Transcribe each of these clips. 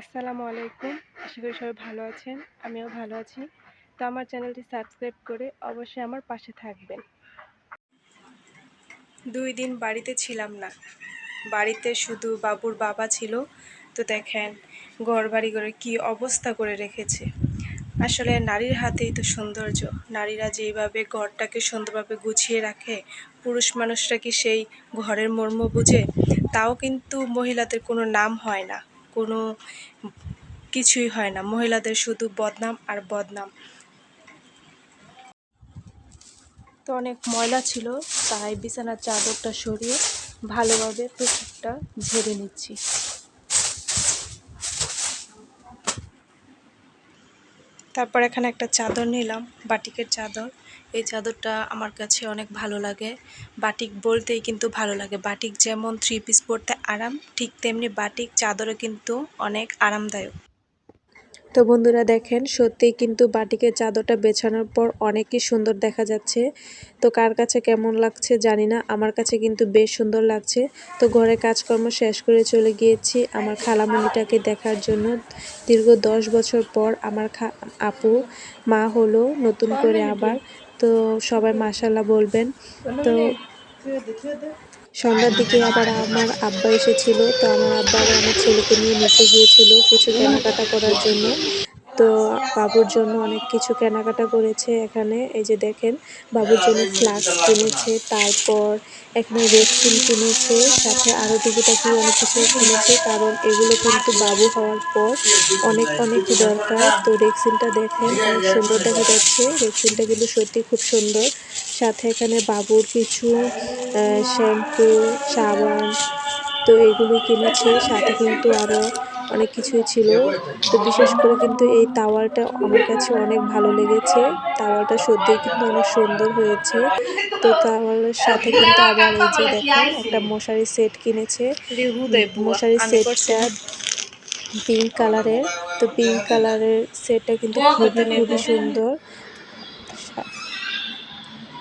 আসসালামু আলাইকুম। আশা করি সবাই ভালো আছেন, আমিও ভালো আছি। তো আমার চ্যানেলটি সাবস্ক্রাইব করে অবশ্যই আমার পাশে থাকবেন। দুই দিন বাড়িতে ছিলাম না। বাড়িতে শুধু বাবুর বাবা ছিল। তো দেখেন ঘর বাড়ি করে কি অবস্থা করে রেখেছে। আসলে নারীর হাতেই তো সৌন্দর্য। নারীরা যেইভাবে ঘরটাকে সুন্দরভাবে গুছিয়ে রাখে, পুরুষ মানুষরা কি সেই ঘরের মর্ম বুঝে? তাও কিন্তু মহিলাদের কোনো নাম হয় না। কোনো কিছুই হয় না। মহিলাদের শুধু বদনাম আর বদনাম। তো অনেক ময়লা ছিল, তাই বিছানার চাদরটা সরিয়ে ভালোভাবে প্রত্যেকটা ঝেড়ে নিচ্ছি। তারপর এখানে একটা চাদর নিলাম, বাটিকের চাদর। এই চাদরটা আমার কাছে অনেক ভালো লাগে। বাটিক বলতেই কিন্তু ভালো লাগে। বাটিক যেমন থ্রি পিস পরতে আরাম, ঠিক তেমনি বাটিক চাদরও কিন্তু অনেক আরামদায়ক। তো বন্ধুরা দেখেন, সত্যিই কিন্তু বাটিকের চাদরটা বেছানোর পর অনেকই সুন্দর দেখা যাচ্ছে। তো কার কাছে কেমন লাগছে জানি না, আমার কাছে কিন্তু বেশ সুন্দর লাগছে। তো ঘরে কাজকর্ম শেষ করে চলে গিয়েছি আমার খালামণিটাকে দেখার জন্য। দীর্ঘ দশ বছর পর আমার আপু, মা হলো নতুন করে আবার। তো সবাই মাসাল্লাহ বলবেন। তো সন্ধ্যার দিকে আবার আমার আব্বা এসেছিল, তো আমার আব্বা আবার আমার ছেলেকে নিয়ে নিচে গিয়েছিল কিছু কেনাকাটা করার জন্য। তো বাবুর জন্য অনেক কিছু কেনাকাটা করেছে এখানে। এই যে দেখেন, বাবুর জন্য ফ্লাস্ক কিনেছে, তারপর এখানে রেক্সিন কিনেছে, সাথে আরও টুকিটাকি অনেক কিছু কিনেছে, কারণ এগুলো কিন্তু বাবু হওয়ার পর অনেক অনেক দরকার। তো রেক্সিনটা দেখেন, অনেক সুন্দর দেখা যাচ্ছে। রেক্সিনটা কিন্তু সত্যি খুব সুন্দর। সাথে এখানে বাবুর কিছু শ্যাম্পু, সাবান, তো এগুলো কিনেছে। সাথে কিন্তু আরও অনেক কিছুই ছিল। তো বিশেষ করে কিন্তু এই তাওয়ালটা আমার কাছে অনেক ভালো লেগেছে। তাওয়ালটা সত্যিই কিন্তু অনেক সুন্দর হয়েছে। তো তাওয়ালের সাথে কিন্তু আবার এই যে দেখেন, একটা মশারি সেট কিনেছে। মশারি সেটটা পিঙ্ক কালারের তো পিঙ্ক কালারের সেটটা কিন্তু খুবই খুবই সুন্দর।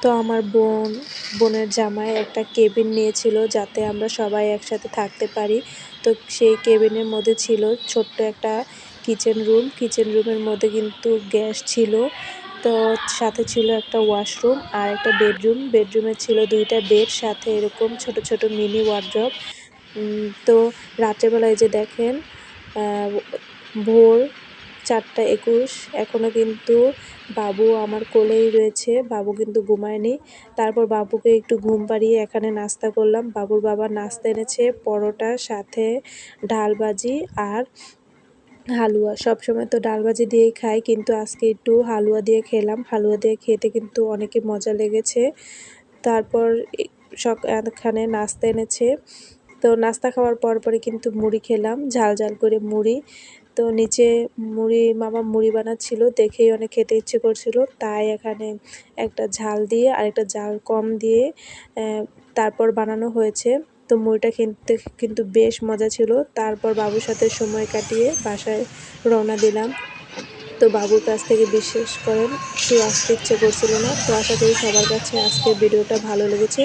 তো আমার বোন, বোনের জামাই একটা কেবিন নিয়েছিল যাতে আমরা সবাই একসাথে থাকতে পারি। তো সেই কেবিনের মধ্যে ছিল ছোট্ট একটা কিচেন রুম। কিচেন রুমের মধ্যে কিন্তু গ্যাস ছিল। তো সাথে ছিল একটা ওয়াশরুম আর একটা বেডরুম। বেডরুমে ছিল দুইটা বেড, সাথে এরকম ছোট ছোট মিনি ওয়ার্ড্রপ তো রাত্রেবেলায় যে দেখেন ভোর চারটা একুশ। এখনও কিন্তু বাবু আমার কোলেই রয়েছে। বাবু কিন্তু ঘুমায়নি। তারপর বাবুকে একটু ঘুম পাড়িয়ে এখানে নাস্তা করলাম। বাবুর বাবা নাস্তা এনেছে, পরোটা, সাথে ডাল ডালবাজি আর হালুয়া। সবসময় তো ডাল ডালবাজি দিয়েই খাই, কিন্তু আজকে একটু হালুয়া দিয়ে খেলাম। হালুয়া দিয়ে খেতে কিন্তু অনেকে মজা লেগেছে। তারপর সব এখানে নাস্তা এনেছে। তো নাস্তা খাওয়ার পর পরে কিন্তু মুড়ি খেলাম, ঝাল ঝাল করে মুড়ি। তো নিচে মুড়ি, মামা মুড়ি বানাচ্ছিল, দেখেই অনেক খেতে ইচ্ছে করছিল। তাই এখানে একটা ঝাল দিয়ে আর একটা ঝাল কম দিয়ে তারপর বানানো হয়েছে। তো মুড়িটা কিনতে কিন্তু বেশ মজা ছিল। তারপর বাবুর সাথে সময় কাটিয়ে বাসায় রওনা দিলাম। তো বাবুর কাছ থেকে বিশেষ করেন একটু আসতে ইচ্ছে করছিল না। তো আশা করি সবার কাছে আজকের ভিডিওটা ভালো লেগেছে।